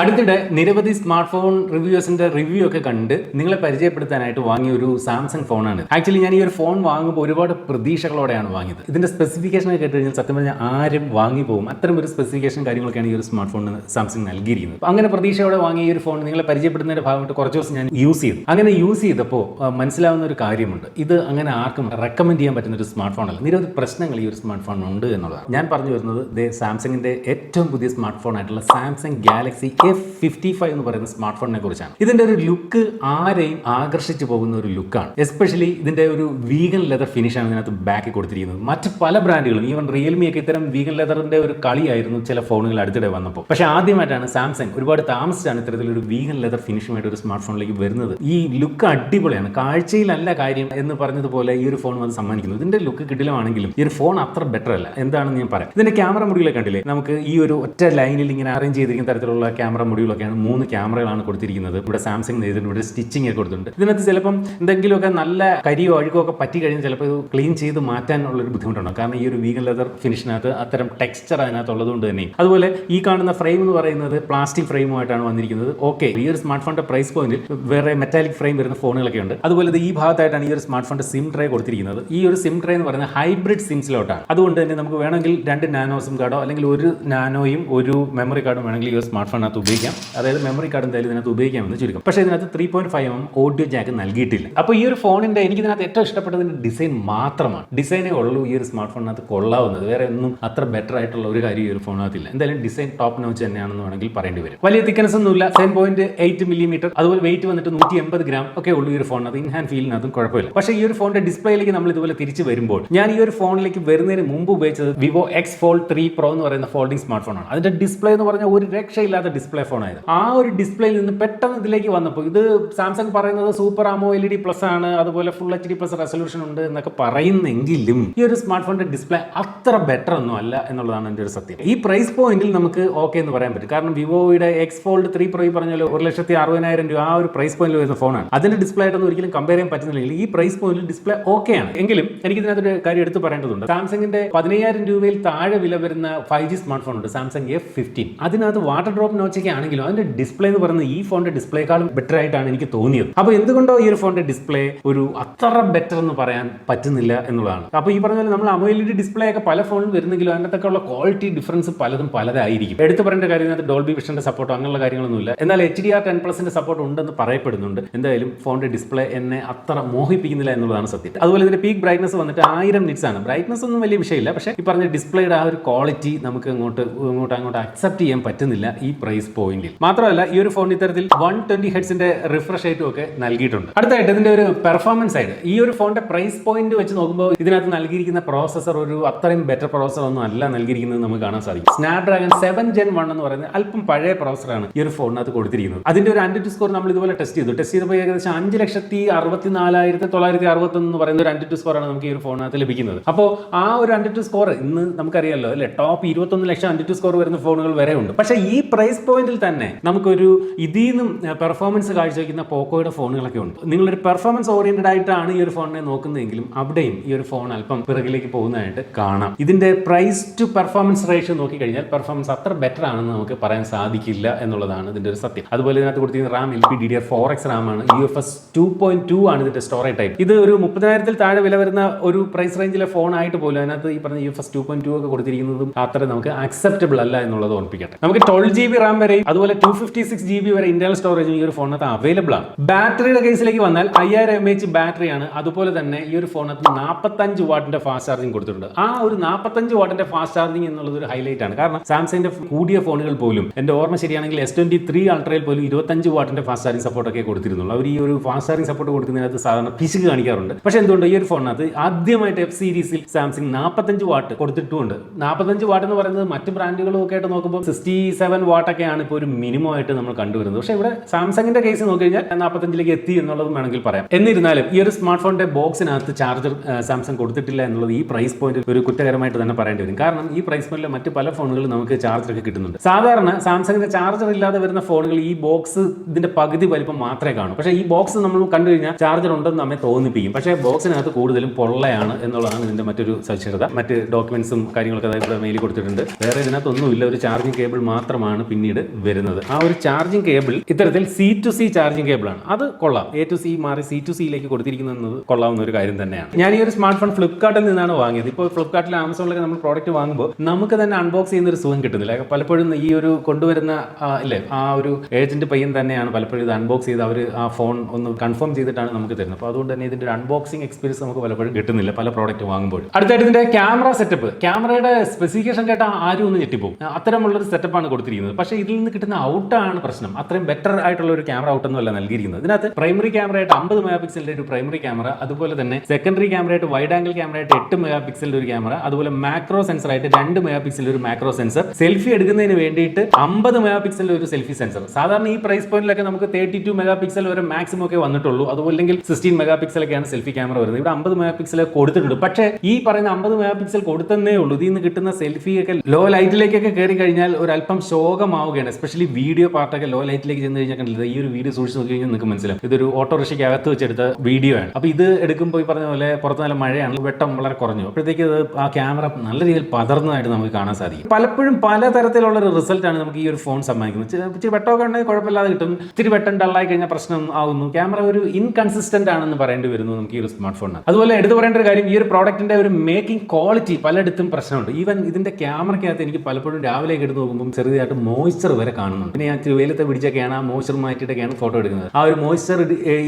അടുത്തിടെ നിരവധി smart phone റിവ്യൂസിന്റെ review ഒക്കെ കണ്ട് നിങ്ങളെ പരിചയപ്പെടുത്താനായിട്ട് വാങ്ങിയ ഒരു സാംസങ് ഫോണാണ് ആക്ച്വലി ഞാൻ ഈ ഒരു ഫോൺ വാങ്ങുമ്പോൾ ഒരുപാട് പ്രതീക്ഷകളോടെയാണ് വാങ്ങിയത്. ഇതിന്റെ സ്പെസിഫിക്കേഷൻ ഒക്കെ കേട്ട് കഴിഞ്ഞാൽ സത്യം പറഞ്ഞാൽ ആരും വാങ്ങി പോകും അത്തരം ഒരു സ്പെസിഫിക്കേഷൻ കാര്യങ്ങളൊക്കെയാണ് ഈ ഒരു സ്മാർട്ട് ഫോണിന് സാംസങ് നൽകിയിരിക്കുന്നത്. അങ്ങനെ പ്രതീക്ഷയോടെ വാങ്ങിയ ഒരു ഫോൺ നിങ്ങളെ പരിചയപ്പെടുന്നതിന്റെ ഭാഗമായിട്ട് കുറച്ച് ദിവസം ഞാൻ യൂസ് ചെയ്തു. അങ്ങനെ യൂസ് ചെയ്തപ്പോൾ മനസ്സിലാവുന്ന ഒരു കാര്യമുണ്ട്. ഇത് അങ്ങനെ ആർക്കും റെക്കമെൻഡ് ചെയ്യാൻ പറ്റുന്ന ഒരു സ്മാർട്ട് ഫോണല്ല നിരവധി പ്രശ്നങ്ങൾ ഈ ഒരു സ്മാർട്ട് ഫോൺ ഉണ്ട് എന്നുള്ളതാണ്. ഞാൻ പറഞ്ഞു വരുന്നത് സാംസങ്ങിന്റെ ഏറ്റവും പുതിയ സ്മാർട്ട് ഫോൺ ആയിട്ടുള്ള Samsung Galaxy F fifty five എന്ന് പറയുന്ന സ്മാർട്ട് ഫോണിനെ കുറിച്ചാണ്. ഇതിന്റെ ഒരു ലുക്ക് ആരെയും ആകർഷിച്ചു പോകുന്ന ഒരു ലുക്കാണ് എസ്പെഷ്യലി ഇതിന്റെ ഒരു വീഗൻ ലെതർ ഫിനിഷ് ആണ് ഇതിനകത്ത് ബാക്കിൽ കൊടുത്തിരിക്കുന്നത്. മറ്റ് പല ബ്രാൻഡുകളും ഈവൻ റിയൽമി ഒക്കെ ഇത്തരം വീഗൻ ലെതറിന്റെ ഒരു കളിയായിരുന്നു ചില ഫോണുകൾ അടുത്തിടെ വന്നപ്പോൾ പക്ഷേ ആദ്യമായിട്ടാണ് സാംസങ് ഒരുപാട് താമസിച്ചാണ് ഇത്തരത്തിലൊരു വീഗൻ ലെതർ ഫിനിഷുമായിട്ട് ഒരു സ്മാർട്ട് ഫോണിലേക്ക് വരുന്നത്. ഈ ലുക്ക് അടിപൊളിയാണ്. കാഴ്ചയിലല്ല കാര്യം എന്ന് പറഞ്ഞതുപോലെ ഈ ഒരു ഫോൺ വന്ന് സമ്മാനിക്കുന്നു. ഇതിന്റെ ലുക്ക് കിട്ടിലാണെങ്കിലും ഈ ഒരു ഫോൺ അത്ര ബെറ്റർ അല്ല. എന്താണെന്ന് ഞാൻ പറയാം. ഇതിന്റെ ക്യാമറ മുറികളെ കണ്ടില്ലേ? നമുക്ക് ഈ ഒരു ഒറ്റ ലൈനിൽ ഇങ്ങനെ അറേഞ്ച് ചെയ്തിരിക്കുന്ന തരത്തിലുള്ള ക്യാമറ മുടികളൊക്കെയാണ് മൂന്ന് ക്യാമറകളാണ് കൊടുത്തിരിക്കുന്നത്. ഇവിടെ സാംസങ് ചെയ്തിട്ടുണ്ട് ഇവിടെ സ്റ്റിച്ചിങ് ഒക്കെ കൊടുത്തിട്ടുണ്ട്. ഇതിനകത്ത് ചിലപ്പം എന്തെങ്കിലുമൊക്കെ നല്ല കരിയോ അഴുക്കോ ഒക്കെ പറ്റി കഴിഞ്ഞാൽ ചിലപ്പോൾ ഇത് ക്ലീൻ ചെയ്ത് മാറ്റാനുള്ളൊരു ബുദ്ധിമുട്ടുണ്ടാകും കാരണം ഈ ഒരു വീഗൻ ലെതർ ഫിനിഷിനകത്ത് അത്തരം ടെക്സ്ചർ അതിനകത്ത് ഉള്ളതുകൊണ്ട് തന്നെ. അതുപോലെ ഈ കാണുന്ന ഫ്രെയിം എന്ന് പറയുന്നത് പ്ലാസ്റ്റിക് ഫ്രെയിമുമായിട്ടാണ് വന്നിരിക്കുന്നത്. ഓക്കെ ഈ ഒരു സ്മാർട്ട് ഫോണിന്റെ പ്രൈസ് പോയിന്റിൽ വേറെ മെറ്റാലിക് ഫ്രെയിം വരുന്ന ഫോണുകളൊക്കെ ഉണ്ട്. അതുപോലെ ഈ ഭാഗത്തായിട്ടാണ് ഈ ഒരു സ്മാർട്ട് ഫോണിന്റെ സിം ട്രേ കൊടുത്തിരിക്കുന്നത്. ഈ ഒരു സിം ട്രേ എന്ന് പറയുന്നത് ഹൈബ്രിഡ് സിംസിലോട്ടാണ് അതുകൊണ്ട് തന്നെ നമുക്ക് വേണമെങ്കിൽ രണ്ട് നാനോ സിം കാർഡോ അല്ലെങ്കിൽ ഒരു നാനോയും ഒരു മെമ്മറി കാർഡും വേണമെങ്കിൽ ഈ ഒരു സ്മാർട്ട് ഫോണിനകത്ത് ഉപയോഗിക്കാം. അതായത് മെമ്മറി കാർഡ് എന്തായാലും ഇതിനകത്ത് ഉപയോഗിക്കാമെന്ന് ചുരുക്കം. പക്ഷേ ഇതിനകത്ത് three point five M audio jack നൽകിയിട്ടില്ല. അപ്പോൾ ഈ ഒരു ഫോണിന്റെ എനിക്ക് ഇതിനകത്ത് ഏറ്റവും ഇഷ്ടപ്പെട്ടതിന്റെ ഡിസൈൻ മാത്രമാണ്. ഡിസൈനേ ഉള്ളൂ ഈ ഒരു സ്മാർട്ട് ഫോണിനകത്ത് കൊള്ളാവുന്നത്. വേറെ ഒന്നും അത്ര ബെറ്റർ ആയിട്ടുള്ള ഒരു കാര്യം ഈ ഒരു ഫോണിനകത്തില്ല എന്തായാലും ഡിസൈൻ ടോപ്പ് നോച്ച് തന്നെയാണെന്ന് വേണമെങ്കിൽ പറയേണ്ടി വരും. വലിയ തിക്കനസ് ഒന്നുമില്ല. സെവൻ പോയിന്റ് എയ്റ്റ് മില്ലിമീറ്റർ അതുപോലെ വെയിറ്റ് വന്നിട്ട് നൂറ്റി എൺപത് ഗ്രാം ഒക്കെ ഉള്ളൂ ഈ ഒരു ഫോണിനകത്ത് ഇൻ ഹാൻഡ് ഫീലിനകത്തും കുഴപ്പമില്ല. പക്ഷേ ഈ ഒരു ഫോണിന്റെ ഡിസ്പ്ലേയിലേക്ക് നമ്മൾ ഇതുപോലെ തിരിച്ചു വരുമ്പോൾ ഞാൻ ഈ ഒരു ഫോണിലേക്ക് വരുന്നതിന് മുമ്പ് ഉപയോഗിച്ചത് Vivo X fold three pro എന്ന് പറയുന്ന ഫോൾഡിംഗ് സ്മാർട്ട് ഫോണാണ് അതിന്റെ ഡിസ്പ്ലേ എന്ന് പറഞ്ഞാൽ ഒരു രക്ഷയില്ലാത്ത ഡിസ്പ്ലേ ഫോണായത്. ആ ഒരു ഡിസ്പ്ലേയിൽ നിന്ന് പെട്ടെന്ന് ഇതിലേക്ക് വന്നപ്പോൾ ഇത് സാംസങ് പറയുന്നത് super AMOLED plus ആണ് അതുപോലെ full H D plus resolution ഉണ്ട് എന്നൊക്കെ പറയുന്നെങ്കിലും ഈ ഒരു സ്മാർട്ട് ഫോണിന്റെ ഡിസ്പ്ലേ അത്ര ബെറ്റർ ഒന്നും അല്ല എന്നുള്ളതാണ് എന്റെ ഒരു സത്യം. ഈ പ്രൈസ് പോയിന്റിൽ നമുക്ക് ഓക്കെ എന്ന് പറയാൻ പറ്റും. കാരണം വിവോയുടെ എക്സ് ഫോൾഡ് ത്രീ പ്രോ ഈ പറഞ്ഞാൽ ഒരു ലക്ഷത്തി അറുപതിനായിരം രൂപ ആ ഒരു പ്രൈസ് പോയിന്റിൽ വരുന്ന ഫോണാണ് അതിന്റെ ഡിസ്പ്ലേ ആയിട്ടൊന്നും ഒരിക്കലും കമ്പയർ ചെയ്യാൻ പറ്റുന്നില്ലെങ്കിൽ ഈ പ്രൈസ് പോയിന്റിൽ ഡിസ്പ്ലേ ഓക്കെ ആണ്. എങ്കിലും എനിക്ക് ഇതിനകത്തൊരു കാര്യം എടുത്ത് പറയേണ്ടതുണ്ട്. സാംസങ്ങിന്റെ പതിനയ്യായിരം രൂപയിൽ താഴെ വില വരുന്ന ഫൈവ് ജി സ്മാർട്ട് ഫോൺ ഉണ്ട് സാംസങ് എഫ് ഫിഫ്റ്റീൻ അതിനകത്ത് വാട്ടർ ഡ്രോപ്പ് നോച്ചൊക്കെ ആണെങ്കിലും അതിന്റെ ഡിസ്പ്ലേ എന്ന് പറയുന്നത് ഈ ഫോണിന്റെ ഡിസ്പ്ലേക്കാളും ബെറ്റർ ആയിട്ടാണ് എനിക്ക് തോന്നിയത്. അപ്പോൾ എന്തുകൊണ്ടോ ഈ ഒരു ഫോണിന്റെ ഡിസ്പ്ലേ ഒരു അത്ര ബെറ്റർ എന്ന് പറയാൻ പറ്റുന്നില്ല എന്നുള്ളതാണ്. അപ്പോൾ ഈ പറഞ്ഞാൽ നമ്മൾ അമോയിലിഡ് ഡിസ്പ്ലേ ഒക്കെ പല ഫോണിൽ വരുന്നെങ്കിലും അതിനകത്തൊക്കെ ഉള്ള ക്വാളിറ്റി ഡിഫറൻസ് പലതും പലതായിരിക്കും. എടുത്തു പറയേണ്ട കാര്യം ഇതിനകത്ത് ഡോൾബി വിഷന്റെ സപ്പോർട്ടോ അങ്ങനെയുള്ള കാര്യങ്ങളൊന്നുമില്ല. എന്നാൽ എച്ച് ഡി ആർ ടെൻ പ്ലസിന്റെ സപ്പോർട്ട് ഉണ്ടെന്ന് പറയപ്പെടുന്നുണ്ട്. എന്തായാലും ഫോണിന്റെ ഡിസ്പ്ലേ എന്നെ അത്ര മോഹിപ്പിക്കുന്നില്ല എന്നുള്ളതാണ് സത്യം. അതുപോലെ ഇതിന്റെ പീക്ക് ബ്രൈറ്റ്നസ് വന്നിട്ട് ആയിരം നിറ്റ്സ് ആണ്. ബ്രൈറ്റ്നസ് ഒന്നും വലിയ വിഷയമില്ല. പക്ഷേ ഈ പറഞ്ഞ ഡിസ്പ്ലേയുടെ ആ ഒരു ക്വാളിറ്റി നമുക്ക് അങ്ങോട്ട് ഇങ്ങോട്ട് അങ്ങോട്ട് അക്സെപ്റ്റ് ചെയ്യാൻ പറ്റുന്നില്ല ഈ പ്രൈസ് പോയിന്റിൽ മാത്രമല്ല ഈ ഒരു ഫോൺ ഇത്തരത്തിൽ വൺ ട്വന്റി ഹെഡ്സിന്റെ റിഫ്രഷ് റേറ്റും ഒക്കെ നൽകിയിട്ടുണ്ട്. അടുത്തായിട്ട് ഇതിന്റെ ഒരു പെർഫോമൻസ് ആയിട്ട് ഈ ഒരു ഫോണിന്റെ പ്രൈസ് പോയിന്റ് വെച്ച് നോക്കുമ്പോൾ ഇതിനകത്ത് നൽകിയിരിക്കുന്ന പ്രോസസർ ഒരു അത്രയും ബെറ്റർ പ്രോസസർ ഒന്നും അല്ല നൽകിയിരിക്കുന്നത് നമുക്ക് കാണാൻ സാധിക്കും. സ്നാപ്ഡ്രാഗൺ സെവൻ ജെൻ വൺ എന്ന് പറയുന്നത് അല്പം പഴയ പ്രോസറാണ് ഈ ഒരു ഫോണിനകത്ത് കൊടുത്തിരിക്കുന്നത്. അതിന്റെ ഒരു ആന്റിറ്റി സ്കോർ നമ്മൾ ഇതുപോലെ ടെസ്റ്റ് ചെയ്തു. ടെസ്റ്റ് ചെയ്തപ്പോൾ ഏകദേശം അഞ്ച് ലക്ഷത്തി അറുപത്തി നാലായിരത്തി തൊള്ളായിരത്തി അറുപത്തി എന്ന് പറയുന്ന ഒരു ആന്റിറ്റി സ്കോർ ആണ് നമുക്ക് ഈ ഒരു ഫോണിനകത്ത് ലഭിക്കുന്നത്. അപ്പോൾ ആ ഒരു ആന്റിറ്റി സ്കോർ ഇന്ന് നമുക്കറിയാമല്ലോ അല്ലെ? ടോപ്പ് ഇരുപത്തൊന്ന് ലക്ഷം ആന്റിറ്റി സ്കോർ വരുന്ന ഫോണുകൾ വരെ ഉണ്ട്. പക്ഷേ ഈ പ്രൈസ് പോയിന്റിൽ തന്നെ നമുക്കൊരു ഇതിൽ നിന്നും പെർഫോമൻസ് കാഴ്ചവെക്കുന്ന പോക്കോയുടെ ഫോണുകളൊക്കെ ഉണ്ട്. നിങ്ങളൊരു പെർഫോമൻസ് ഓറിയന്റഡ് ആയിട്ടാണ് ഈ ഒരു ഫോണിനെ നോക്കുന്നതെങ്കിലും അവിടെയും ഈ ഒരു ഫോൺ അല്പം പിറകിലേക്ക് പോകുന്നതായിട്ട് കാണാം. ഇതിന്റെ പ്രൈസ് ടു പെർഫോമൻസ് റേഷ്യോ നോക്കിക്കഴിഞ്ഞാൽ പെർഫോമൻസ് അത്ര ബെറ്റർ ആണെന്ന് നമുക്ക് പറയാൻ സാധിക്കില്ല എന്നുള്ളതാണ് ഇതിന്റെ ഒരു സത്യം. അതുപോലെ ഇതിനകത്ത് കൊടുത്തിരിക്കുന്ന RAM L P D D R four X RAM ആണ്. U F S two point two ആണ് ഇതിന്റെ സ്റ്റോറേജ് ടൈപ്പ് ഇത് ഒരു മുപ്പതിനായിരത്തിൽ താഴെ വില വരുന്ന ഒരു പ്രൈസ് റേഞ്ചിലെ ഫോൺ ആയിട്ട് പോലും അതിനകത്ത് ഈ പറഞ്ഞ U F S two point two ഒക്കെ കൊടുത്തിരിക്കുന്നതും അത്ര നമുക്ക് അക്സെപ്റ്റബിൾ അല്ല എന്നുള്ളത് ഓർപ്പിക്കട്ടെ നമുക്ക് ട്വൽവ് ജി ബി റാം വരെയും അതുപോലെ two fifty six G B വരെ ഇന്റർണൽ സ്റ്റോറേജും ഈ ഒരു ഫോണിനകത്ത് അവൈലബിൾ ആണ്. ബാറ്ററിയുടെ കേസിലേക്ക് വന്നാൽ അയ്യായിരം എം എച്ച് ബാറ്ററിയാണ് അതുപോലെ തന്നെ ഈ ഒരു ഫോണിനകത്ത് നാൽപ്പത്തഞ്ച് വാട്ടിന്റെ ഫാസ്റ്റ് ചാർജിങ് കൊടുത്തിട്ടുണ്ട്. ആ ഒരു നാൽപ്പത്തഞ്ച് വാട്ടിന്റെ ഫാസ്റ്റ് ചാർജിങ് എന്നുള്ളത് ഒരു ഹൈലൈറ്റ് ആണ്. കാരണം സാംസങ്ങിന്റെ കൂടിയ ഫോണുകൾ പോലും എന്റെ ഓർമ്മ ശരിയാണെങ്കിൽ എസ് ട്വന്റി ത്രീ അൾട്രയിൽ പോലും ഇരുപത്തഞ്ച് വാട്ടിന്റെ ഫാസ്റ്റ് ചാർജിങ് സപ്പോർട്ട് ഒക്കെ കൊടുത്തിരുന്നുള്ളൂ. അവർ ഈ ഒരു ഫാസ്റ്റ് ചാർജിങ് സപ്പോർട്ട് കൊടുക്കുന്നതിനകത്ത് സാധാരണ പിശുക്ക് കാണിക്കാറുണ്ട്. പക്ഷെ എന്തുകൊണ്ട് ഈ ഒരു ഫോണിനകത്ത് ആദ്യമായിട്ട് എഫ് സീരീസിൽ സാംസങ് നാൽപ്പത്തഞ്ച് വാട്ട് കൊടുത്തിട്ടുമുണ്ട്. നാൽപ്പത്തഞ്ച് വാട്ട് എന്ന് പറയുന്നത് മറ്റ് ബ്രാൻഡുകളും ഒക്കെ ആയിട്ട് നോക്കുമ്പോൾ സിക്സ്റ്റി സെവൻ വാട്ടൊക്കെയാണ് ഇപ്പോൾ ഒരു മിനിമം ആയിട്ട് നമ്മൾ കണ്ടുവരുന്നത്. പക്ഷേ ഇവിടെ സാംസങ്ങിന്റെ കേസ് നോക്കി കഴിഞ്ഞാൽ നാൽപ്പത്തഞ്ചിലേക്ക് എത്തി എന്നുള്ളത് വേണമെങ്കിൽ പറയാം. എന്നിരുന്നാലും ഈ ഒരു സ്മാർട്ട് ഫോണിന്റെ ബോക്സിനകത്ത് ചാർജർ സാംസങ് കൊടുത്തിട്ടില്ല എന്നുള്ളത് ഈ പ്രൈസ് പോയിന്റ് ഒരു കുറ്റകരമായിട്ട് തന്നെ പറയേണ്ടി വരും. കാരണം ഈ പ്രൈസ് പോയിന്റിലെ മറ്റ് പല ഫോണുകളും നമുക്ക് ചാർജർ ഒക്കെ കിട്ടുന്നുണ്ട്. സാധാരണ സാംസങ്ങിന്റെ ചാർജർ ഇല്ലാതെ വരുന്ന ഫോണുകൾ ഈ ബോക്സ് ഇതിന്റെ പകുതി വലിപ്പം മാത്രമേ കാണൂ. പക്ഷേ ഈ ബോക്സ് നമ്മൾ കണ്ടു കഴിഞ്ഞാൽ ചാർജർ ഉണ്ടെന്ന് നമ്മെ തോന്നിപ്പിക്കും. പക്ഷേ ബോക്സിനകത്ത് കൂടുതലും പൊള്ളയാണ് എന്നുള്ളതാണ് ഇതിന്റെ മറ്റൊരു സവിശേഷത. മറ്റ് ഡോക്യുമെന്റ്സും കാര്യങ്ങളൊക്കെ അതായത് മെയിൽ കൊടുത്തിട്ടുണ്ട്. വേറെ ഇതിനകത്തൊന്നുമില്ല. ഒരു ചാർജിങ് കേബിൾ മാത്രമാണ് പിന്നീട് വരുന്നത്. ആ ഒരു ചാർജിങ് കേബിൾ ഇത്തരത്തിൽ C to C charging cable ആണ്. അത് കൊള്ളാം. എ ടു സി മാറി സി ടു സിയിലേക്ക് കൊടുത്തിരിക്കുന്നത് കൊള്ളാവുന്ന ഒരു കാര്യം തന്നെയാണ്. ഞാൻ ഈ ഒരു സ്മാർട്ട് ഫോൺ ഫ്ലിപ്കാർട്ടിൽ നിന്നാണ് വാങ്ങിയത്. ഇപ്പോൾ ഫ്ലിപ്കാർട്ടിൽ ആമസോണിലൊക്കെ നമ്മൾ പ്രോഡക്റ്റ് വാങ്ങുമ്പോൾ നമുക്ക് തന്നെ അൺബോക്സ് ചെയ്യുന്ന ഒരു സുഖം കിട്ടുന്നില്ല. പലപ്പോഴും ഈ ഒരു കൊണ്ടുവരുന്ന അല്ലേ ആ ഒരു ഏജന്റ് പയ്യൻ തന്നെയാണ് പലപ്പോഴും ഇത് അൺബോക്സ് ചെയ്ത് അവർ ആ ഫോൺ ഒന്ന് കൺഫേം ചെയ്തിട്ടാണ് നമുക്ക് തരുന്നത്. അപ്പോൾ അതുകൊണ്ട് തന്നെ ഇതിന്റെ ഒരു അൺബോക്സിംഗ് എക്സ്പീരിയൻസ് നമുക്ക് പലപ്പോഴും കിട്ടുന്നില്ല പല പ്രോഡക്റ്റ് വാങ്ങുമ്പോൾ അടുത്തായിട്ട് ഇതിന്റെ ക്യാമറ സെറ്റപ്പ് ക്യാമറയുടെ സ്പെസിഫിക്കേഷൻ കേട്ടാൽ ആരും ഒന്ന് ഞെട്ടിപ്പോകും. അത്തരമുള്ള ഒരു സെറ്റപ്പാണ് കൊടുത്തിരിക്കുന്നത്. പക്ഷേ ഇതിൽ നിന്ന് കിട്ടുന്ന ഔട്ടാണ് പ്രശ്നം. അത്രയും ബെറ്റർ ആയിട്ടുള്ള ഒരു ക്യാമറ ഔട്ടൊന്നും അല്ല നൽകിയിരിക്കുന്നത്. ഇതിനകത്ത് പ്രൈമറി ക്യാമറ ആയിട്ട് അമ്പത് മെഗാ പിക്സലിന്റെ ഒരു പ്രൈമറി ക്യാമറ അതുപോലെ തന്നെ സെക്കൻഡറി ക്യാമറ ആയിട്ട് വൈഡ് ആംഗിൾ ക്യാമറ ആയിട്ട് എട്ട് മെഗാ പിക്സലിന്റെ ഒരു ക്യാമറ അതുപോലെ മാക്രോ സെൻസർ ആയിട്ട് രണ്ട് മെഗാ പിക്സലിന്റെ ഒരു മാക്രോ സെൻസർ സെൽഫി എടുക്കുന്നതിന് വേണ്ടിയിട്ട് അമ്പത് മെഗാ പിക്സലിന്റെ ഒരു സെൽഫി സെൻസർ സാധാരണ ഈ പ്രൈസ് പോയിന്റിലൊക്കെ നമുക്ക് തേർട്ടി ടു മെഗാ പിക്സൽ വരെ മാക്സിമം ഒക്കെ വന്നിട്ടുള്ളൂ. അതുപോലെ സിക്സ്റ്റീൻ മെഗാ പിക്സലൊക്കെയാണ് സെൽഫി ക്യാമറ വരുന്നത്. ഇവിടെ അമ്പത് മെഗാ പിക്സൽ കൊടുത്തിട്ടുണ്ട്. പക്ഷേ ഈ പറയുന്ന അമ്പത് മെഗാ പിക്സൽ കൊടുത്തന്നേ ഉള്ളൂ. ഇതിൽ നിന്ന് കിട്ടുന്ന സെൽഫി ഒക്കെ ലോ ലൈറ്റിലേക്കൊക്കെ കയറി കഴിഞ്ഞാൽ ഒരു അല്പം ശോകമാവുകയാണ്. എസ്പെഷ്യലി വീഡിയോ പാർട്ടൊക്കെ ലോ ലൈറ്റിലേക്ക് ചെന്ന് കഴിഞ്ഞാൽ കണ്ടില്ല? ഈ ഒരു വീഡിയോ സൂക്ഷിച്ച് നോക്കി കഴിഞ്ഞാൽ നിങ്ങൾക്ക് മനസ്സിലാവും. ഇതൊരു ഓട്ടോറിക്ഷയ്ക്ക് അകത്ത് വെച്ചെടുത്ത വീഡിയോ ആണ്. അപ്പോൾ ഇത് എടുക്കുമ്പോൾ ഈ പറഞ്ഞ പോലെ പുറത്ത് നല്ല മഴയാണ്. വെട്ടം വളരെ കുറഞ്ഞു. അപ്പോഴത്തേക്ക് ആ ക്യാമറ നല്ല രീതിയിൽ പതർന്നതായിട്ട് നമുക്ക് കാണാൻ സാധിക്കും. പലപ്പോഴും പലതരത്തിലുള്ള ഒരു റിസൾട്ടാണ് നമുക്ക് ഈ ഒരു ഫോൺ സമ്മാനിക്കുന്നത് ഇച്ചിരി- വെട്ടമൊക്കെ ഉണ്ടെങ്കിൽ കുഴപ്പമില്ലാതെ കിട്ടും. ഇത്തിരി വെട്ടം ഡള്ളായി കഴിഞ്ഞാൽ പ്രശ്നം ആവുന്നു. ക്യാമറ ഒരു ഇൻകൺസിസ്റ്റന്റ് ആണെന്ന് പറയേണ്ടി വരുന്നു നമുക്ക് ഈ ഒരു സ്മാർട്ട് ഫോണിന് അതുപോലെ എടുത്തു പറയേണ്ട ഒരു കാര്യം ഈ ഒരു പ്രോഡക്റ്റിന്റെ ഒരു മേക്കിംഗ് ക്വാളിറ്റി പലയിടത്തും പ്രശ്നമുണ്ട്. ഈവൻ ഇതിന്റെ ക്യാമറയ്ക്കകത്ത് എനിക്ക് പലപ്പോഴും രാവിലെ എടുത്ത് നോക്കുമ്പോൾ ചെറുതായിട്ട് മോയ്സ്ചർ വരെ കാണുന്നുണ്ട്. പിന്നെ ഞാൻ വെയിലത്തെ പിടിച്ചൊക്കെയാണ് ആ മോയ്സ്ചർ മാറ്റിയിട്ടൊക്കെയാണ് ഫോട്ടോ എടുക്കുന്നത്. ആ ഒരു മോയ്സ്ചർ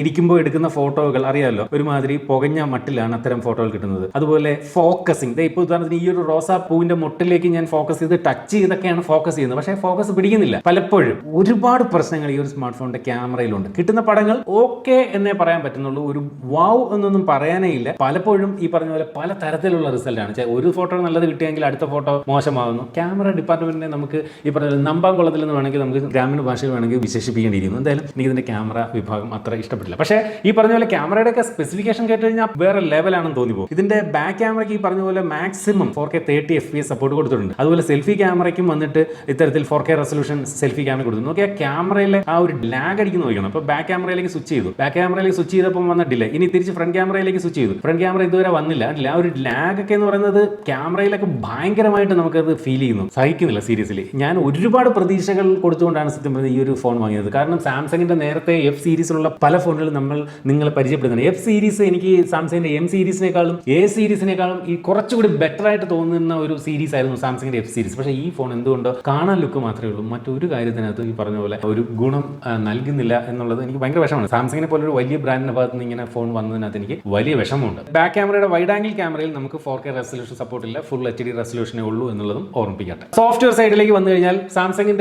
ഇരിക്കുമ്പോൾ എടുക്കുന്ന ഫോട്ടോകൾ അറിയാമല്ലോ ഒരുമാതിരി പുകഞ്ഞ മട്ടിലാണ് അത്തരം ഫോട്ടോകൾ കിട്ടുന്നത്. അതുപോലെ ഫോക്കസിങ് ഇപ്പോൾ ഉദാഹരണത്തിന് ഈ ഒരു റോസാ പൂവിന്റെ മുട്ടിലേക്ക് ഞാൻ ഫോക്കസ് ചെയ്ത് ടച്ച് ചെയ്തൊക്കെയാണ് ഫോക്കസ് ചെയ്യുന്നത്. പക്ഷേ ഫോക്കസ് പിടിക്കുന്നില്ല. പലപ്പോഴും ഒരുപാട് പ്രശ്നങ്ങൾ ഈ ഒരു സ്മാർട്ട് ഫോണിന്റെ ക്യാമറയിലുണ്ട്. കിട്ടുന്ന പടങ്ങൾ ഓക്കെ എന്നേ പറയാൻ പറ്റുന്നുള്ളൂ. ഒരു വാവ് എന്നൊന്നും പറയാനേ ഇല്ല. പലപ്പോഴും ഈ പറഞ്ഞ പോലെ പല തരത്തിലുള്ള റിസൾട്ടാണ് ഒരു ഫോട്ടോ നല്ലത് കിട്ടിയെങ്കിൽ അടുത്ത ഫോട്ടോ മോശമാകുന്നു. ക്യാമറ ഡിപ്പാർട്ട്മെന്റിനെ നമുക്ക് ഈ പറഞ്ഞ നമ്പാം കൊള്ളത്തിലെന്ന് വേണമെങ്കിൽ നമുക്ക് ഗ്രാമീണ ഭാഷയിൽ വേണമെങ്കിൽ വിശേഷിപ്പിക്കേണ്ടിയിരിക്കുന്നു. എന്തായാലും എനിക്ക് ഇതിന്റെ ക്യാമറ വിഭാഗം അത്ര ഇഷ്ടപ്പെട്ടില്ല. പക്ഷേ ഈ പറഞ്ഞ പോലെ ക്യാമറയുടെ ഒക്കെ സ്പെസിഫിക്കേഷൻ കേട്ട് കഴിഞ്ഞാൽ വേറെ ലെവലാണെന്ന് തോന്നി പോകും ഇതിന്റെ ബാക്ക് ക്യാമറയ്ക്ക് ഈ പറഞ്ഞ പോലെ maximum four K thirty F P support കൊടുത്തിട്ടുണ്ട്. അതുപോലെ സെൽഫി ക്യാമറയ്ക്കും വന്നിട്ട് ഇത്തരത്തിൽ four K resolution selfie camera കൊടുത്തു നോക്കിയാൽ ക്യാമറയിലെ ആ ഒരു ലാഗ് അടിക്കുന്ന നോക്കണം അപ്പോൾ ബാക്ക് ക്യാമറയിലേക്ക് സ്വിച്ച് ചെയ്തു. ബാക്ക് ക്യാമറയിലേക്ക് സ്വിച്ച് ചെയ്തപ്പോൾ വന്നിട്ടില്ല ഇനി തിരിച്ച് ഫ്രണ്ട് ക്യാമറയിലേക്ക് സ്വിച്ച് ചെയ്തു. ഫ്രണ്ട് ക്യാമറ ഇതുവരെ വന്നില്ല. അല്ല ആ ഒരു ലാഗ് ഒക്കെ എന്ന് പറയുന്നത് ക്യാമറയിലൊക്കെ ഭയങ്കരമായിട്ട് നമുക്കത് ഫീൽ ചെയ്യുന്നു. സഹിക്കുന്നില്ല സീരിയസ്ലി ഞാൻ ഒരുപാട് പ്രതീക്ഷകൾ കൊടുത്തുകൊണ്ടാണ് സത്യം പറഞ്ഞത് ഈ ഒരു ഫോൺ വാങ്ങിയത്. കാരണം സാംസങ്ങിന്റെ നേരത്തെ എഫ് സീരീസിലുള്ള പല ഫോണുകളും നമ്മൾ നിങ്ങളെ പരിചയപ്പെടുന്നുണ്ട് എഫ് സീരീസ് എനിക്ക് സാംസങ്ങിന്റെ എം സീരീസിനേക്കാളും എ സീരീസിനേക്കാളും ഈ കുറച്ചുകൂടി ബെറ്റർ ആയിട്ട് തോന്നുന്ന ഒരു സീരീസ് ആയിരുന്നു സാംസങ്ങിന്റെ എഫ് സീരീസ്. പക്ഷേ ഈ ഫോൺ എന്തുകൊണ്ടോ കാണാൻ ലുക്ക് മാത്രമേ ഉള്ളൂ. മറ്റൊരു കാര്യത്തിനകത്ത് ഈ പറഞ്ഞ പോലെ ഒരു ഗുണം നൽകുന്നില്ല എന്നുള്ളത് എനിക്ക് ഭയങ്കര വിഷമമാണ്. സാംസങ്ങിനെ പോലെ ഒരു വലിയ ബ്രാൻഡിന്റെ ഭാഗത്ത് നിന്ന് ഇങ്ങനെ ഫോൺ വന്നതിനകത്ത് എനിക്ക് വലിയ വിഷമമുണ്ട്. ബാക്ക് ക്യാമറയുടെ വൈഡ് ആംഗിൾ ക്യാമറയിൽ നമുക്ക് ഫോർ കെ റെസൊല്യൂഷൻ സപ്പോർട്ട് ഇല്ല. ഫുൾ എച്ച് ഡി റെസൊല്യൂഷനേ ഉള്ളൂ എന്നുള്ളതും ഓർമ്മിപ്പിക്കട്ടെ. സോഫ്റ്റ്വെയർ സൈഡിലേക്ക് വന്നു കഴിഞ്ഞാൽ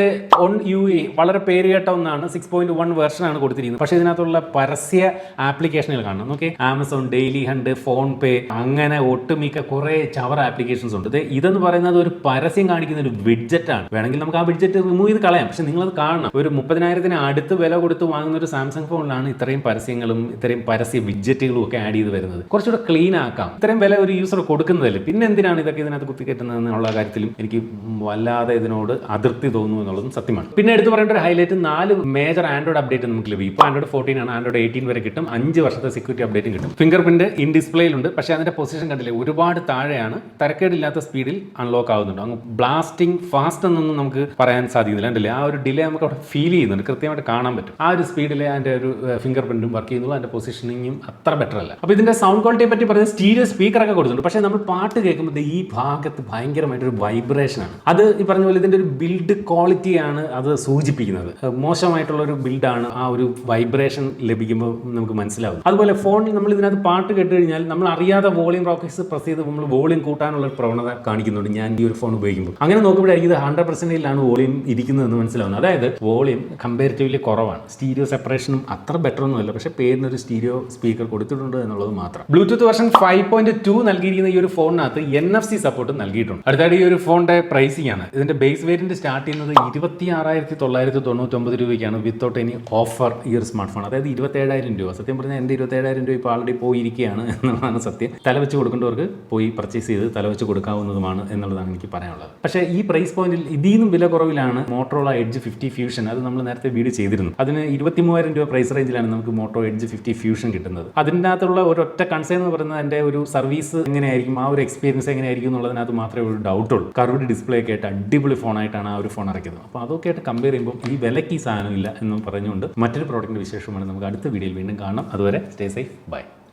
സാംസങ്ങിന്റെ ഒൺ യു എ വളരെ പേര് കേട്ട ഒന്നാണ്. സിക്സ് പോയിന്റ് വൺ വേർഷൻ ആണ് കൊടുത്തിരിക്കുന്നത്. പക്ഷേ ഇതിനകത്തുള്ള പരസ്യ ആപ്ലിക്കേഷനുകൾ കാണണം. Okay Amazon Dailyhunt PhonePe അങ്ങനെ ഒട്ടുമിക്ക കുറെ ചവർ ആപ്ലിക്കേഷൻസ് ഉണ്ട്. ഇത് ഇതെന്ന് പറയുന്നത് ഒരു പരസ്യം കാണിക്കുന്ന ഒരു വിഡ്ജറ്റ് ആണ്. വേണമെങ്കിൽ നമുക്ക് ആ വിഡ്ജറ്റ് റിമൂവ് ചെയ്ത് കളയാം. പക്ഷെ നിങ്ങളത് കാണണം. ഒരു മുപ്പതിനായിരത്തിന് അടുത്ത് വില കൊടുത്ത് വാങ്ങുന്ന ഒരു സാംസങ് ഫോണിലാണ് ഇത്രയും പരസ്യങ്ങളും ഇത്രയും പരസ്യ വിഡ്ജറ്റുകളും ഒക്കെ ആഡ് ചെയ്ത് വരുന്നത്. കുറച്ചുകൂടെ ക്ലീൻ ആക്കാം. ഇത്രയും വില ഒരു യൂസർ കൊടുക്കുന്നതല്ലേ? പിന്നെ എന്തിനാണ് ഇതൊക്കെ ഇതിനകത്ത് കുത്തിക്കയറ്റുന്നത് എന്നുള്ള കാര്യത്തിലും എനിക്ക് വല്ലാതെ ഇതിനോട് അതിർത്തി തോന്നുന്നു എന്നുള്ളതും സത്യമാണ്. പിന്നെ എടുത്തു പറയേണ്ട ഒരു ഹൈലൈറ്റ് നാല് മേജർ ആൻഡ്രോയിഡ് അപ്ഡേറ്റ് നമുക്ക് ലഭിക്കും. ഇപ്പോൾ ആൻഡ്രോയിഡ് ഫോർട്ടീൻ ആണ്. ആൻഡ്രോയിഡ് എയ്റ്റീൻ വരെ കിട്ടും. അഞ്ച് വർഷത്തെ സെക്യൂരിറ്റി അപ്ഡേറ്റും കിട്ടും. ഫിംഗർ പ്രിന്റ് ഇൻ ഡിസ്പ്ലേയിലുണ്ട് പക്ഷേ അതിന്റെ പൊസിഷൻ കണ്ടില്ലേ? ഒരുപാട് താഴെയാണ്. തരക്കേടില്ലാത്ത സ്പീഡിൽ അൺലോക്ക് ആവുന്നുണ്ട്. അങ്ങ് ബ്ലാസ്റ്റിംഗ് ഫാസ്റ്റ് എന്നൊന്നും നമുക്ക് പറയാൻ സാധിക്കുന്നില്ല. കണ്ടില്ലേ? ആ ഒരു ഡിലേ നമുക്ക് അവിടെ ഫീൽ ചെയ്യുന്നുണ്ട്. കൃത്യമായിട്ട് കാണാൻ പറ്റും. ആ ഒരു സ്പീഡിൽ അതിന്റെ ഒരു ഫിംഗർ പ്രിന്റും വർക്ക് ചെയ്യുന്നുള്ളൂ. അതിന്റെ പൊസിഷനിങ്ങും അത്ര ബെറ്റർ അല്ല. അപ്പോൾ ഇതിന്റെ സൗണ്ട് ക്വാളിറ്റിയെ പറ്റി പറഞ്ഞ സ്റ്റീരിയോ സ്പീക്കറൊക്കെ കൊടുക്കുന്നുണ്ട് പക്ഷേ നമ്മൾ പാട്ട് കേൾക്കുമ്പോൾ ഈ ഭാഗത്ത് ഭയങ്കരമായിട്ടൊരു വൈബ്രേഷൻ ആണ്. അത് ഈ പറഞ്ഞ പോലെ ഇതിന്റെ ഒരു ബിൽഡ് ക്വാളിറ്റിയാണ് അത് സൂചിപ്പിക്കുന്നത്. മോശമായിട്ടുള്ള ഒരു ബിൽഡാണ് ആ ഒരു വൈബ്രേഷൻ ലഭിക്കുമ്പോൾ നമുക്ക് മനസ്സിലാവും അതുപോലെ ഫോണിൽ നമ്മൾ ഇതിനകത്ത് പാട്ട് കേട്ട് കഴിഞ്ഞാൽ നമ്മൾ അറിയാതെ വോളിയം റോക്കറ്റ്സ് പ്രസ് ചെയ്ത് നമ്മൾ വോളിയം കൂട്ടാനുള്ള ഒരു പ്രവണത കാണിക്കുന്നുണ്ട് ഞാൻ ഈ ഒരു ഫോൺ ഉപയോഗിക്കുമ്പോൾ. അങ്ങനെ നോക്കുമ്പോഴായിരിക്കും ഇത് ഹൺഡ്രഡ് പെർസെന്റേജിലാണ് വോളിയം ഇരിക്കുന്നതെന്ന് മനസ്സിലാവുന്നത്. അതായത് വോളിയം കമ്പാരിറ്റീവ്ലി കുറവാണ്. സ്റ്റീരിയോ സെപ്പറേഷനും അത്ര ബെറ്റർ ഒന്നുമല്ല പക്ഷേ പേരിനൊരു സ്റ്റീരിയോ സ്പീക്കർ കൊടുത്തിട്ടുണ്ട് എന്നുള്ളത് മാത്രം. Bluetooth version five point two നൽകിയിരിക്കുന്ന ഈ ഒരു ഫോണിനകത്ത് എൻ എഫ് സി സപ്പോർട്ട് നൽകിയിട്ടുണ്ട്. അടുത്തായിട്ട് ഈ ഒരു ഫോണിന്റെ പ്രൈസിംഗ് ആണ്. ഇതിന്റെ ബേസ് വേരിയന്റ് സ്റ്റാർട്ട് ചെയ്യുന്നത് ഇരുപത്തി ആറായിരത്തി തൊള്ളായിരത്തി തൊണ്ണൂറ്റൊമ്പത് രൂപയ്ക്കാണ് വിത്തൗട്ട് എനി ഓഫർ ഒരു സ്മാർട്ട് ഫോൺ അതായത് ഇരുപത്തേഴായിരം രൂപ. സത്യം പറഞ്ഞാൽ എന്റെ ഇരുപത്തേഴായിരം രൂപ ഇപ്പോൾ ആൾറെഡി പോയിരിക്കുകയാണ് എന്നുള്ളതാണ് സത്യം. തലവെച്ച് കൊടുക്കേണ്ടവർക്ക് പോയി പർച്ചേസ് ചെയ്ത് തലവെച്ച് കൊടുക്കാവുന്നതുമാണ് എന്നുള്ളതാണ് എനിക്ക് പറയാനുള്ളത്. പക്ഷേ ഈ പ്രൈസ് പോയിന്റിൽ ഇതിൽ നിന്നും വില കുറവിലാണ് മോട്ടോറോള എഡ്ജ് ഫിഫ്റ്റി ഫ്യൂഷൻ അത് നമ്മൾ നേരത്തെ വീഡിയോ ചെയ്തിരുന്നു. അതിന് ഇരുപത്തി മൂവായിരം രൂപ പ്രൈസ് റേഞ്ചിലാണ് നമുക്ക് മോട്ടോ എഡ്ജ് ഫിഫ്റ്റി ഫ്യൂഷൻ കിട്ടുന്നത്. അതിന്റെ അകത്തുള്ള ഒരൊറ്റ കൺസേൺ എന്ന് പറയുന്നത് അതിന്റെ ഒരു സർവീസ് എങ്ങനെയായിരിക്കും ആ ഒരു എക്സ്പീരിയൻസ് എങ്ങനെയായിരിക്കും എന്നുള്ളതിനകത്ത് മാത്രമേ ഒരു ഡൗട്ടുള്ളൂ കർവ്ഡ് ഡിസ്പ്ലേ ഒക്കെ ആയിട്ട് അടിപൊളി ഫോണായിട്ടാണ് ആ ഒരു ഫോൺ ഇറക്കിയത് അപ്പോൾ അതൊക്കെ ആയിട്ട് കമ്പയർ ചെയ്യുമ്പോൾ ഈ വിലയ്ക്ക് ഈ സാധനം ഇല്ല എന്ന് പറഞ്ഞുകൊണ്ട് മറ്റൊരു പ്രോഡക്റ്റിന്റെ വിശേഷമാണ് നമുക്ക് അടുത്ത വീഡിയോയിൽ വീണ്ടും കാണാം. അതുവരെ സ്റ്റേ സേഫ് ബൈ